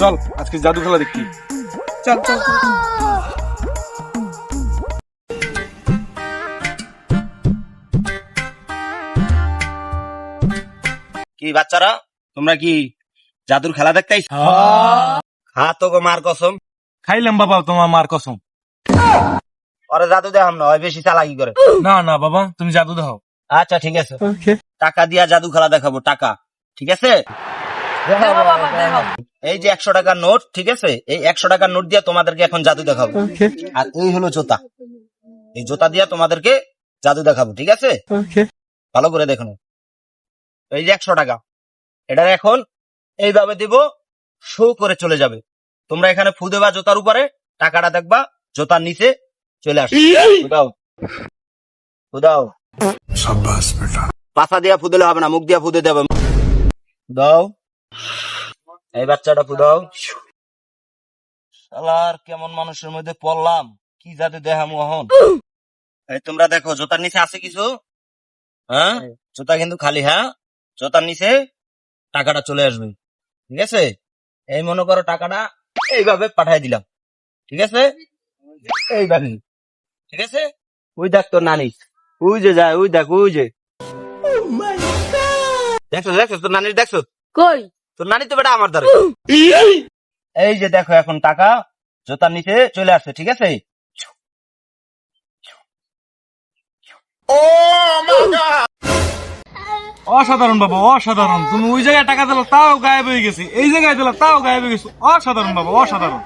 চল আজকে জাদু খেলা দেখি। চল চল। কি বাচ্চারা তোমরা কি জাদুর খেলা দেখতে? খা তো গো মার কসম। খাইলাম বাবা তোমার মার কসম। ওরে জাদু দেখাম না ওই বেশি চালাকি করে। না না বাবা তুমি জাদু দাও আচ্ছা ঠিক আছে। টাকা দিয়া জাদু খেলা দেখাবো টাকা। ঠিক আছে? এই যে একশো টাকার নোট ঠিক আছে? এই একশো টাকার নোট দিয়ে তোমাদেরকে এখন জাদু দেখাবো। আর এই হলো জোতা। এই জোতা দিয়ে তোমাদেরকে জাদু দেখাবো ঠিক আছে? ভালো করে দেখুন এই যে একশো টাকা। এটার এখন এইভাবে দিব শো করে চলে যাবে। তোমরা এখানে ফু দেবা জোতার উপরে টাকাটা দেখবা জোতার নিচে চলে আসবে। পাশা দিয়া ফুদলে হবে না মুখ দিয়া ফুদে দেবে। দাও এই বাচ্চাটা ফুদাও শালার কেমন মানুষের মধ্যে পড়লাম। কি জাদু দেহা মোহন এই তোমরা দেখো জোতার নিচে আছে কিছু? হ্যাঁ? জোতা কিন্তু খালি হ্যাঁ? জোতার নিচে টাকাটা চলে আসবে। ঠিক আছে? এই মনে করো টাকাটা এইভাবে পাঠাই দিলাম। ঠিক আছে? এইভাবে। ঠিক আছে? ওই দেখ তোর নানি। ওই যে যায় ওই দেখ ওই যে। দেখছ দেখছ তোর নানির দেখছ? কই? তোর নানি তো বেটা আমার দ্বারা। এই যে দেখো এখন টাকা জোতার নিচে চলে আসছে ঠিক আছে? অসাধারণ বাবা অসাধারণ। তুমি ওই জায়গায় টাকা দিলা তাও গায়েব হয়ে গেছে এই জায়গায় দিলা তাও গায়েব হয়ে গেছে। অসাধারণ বাবা অসাধারণ।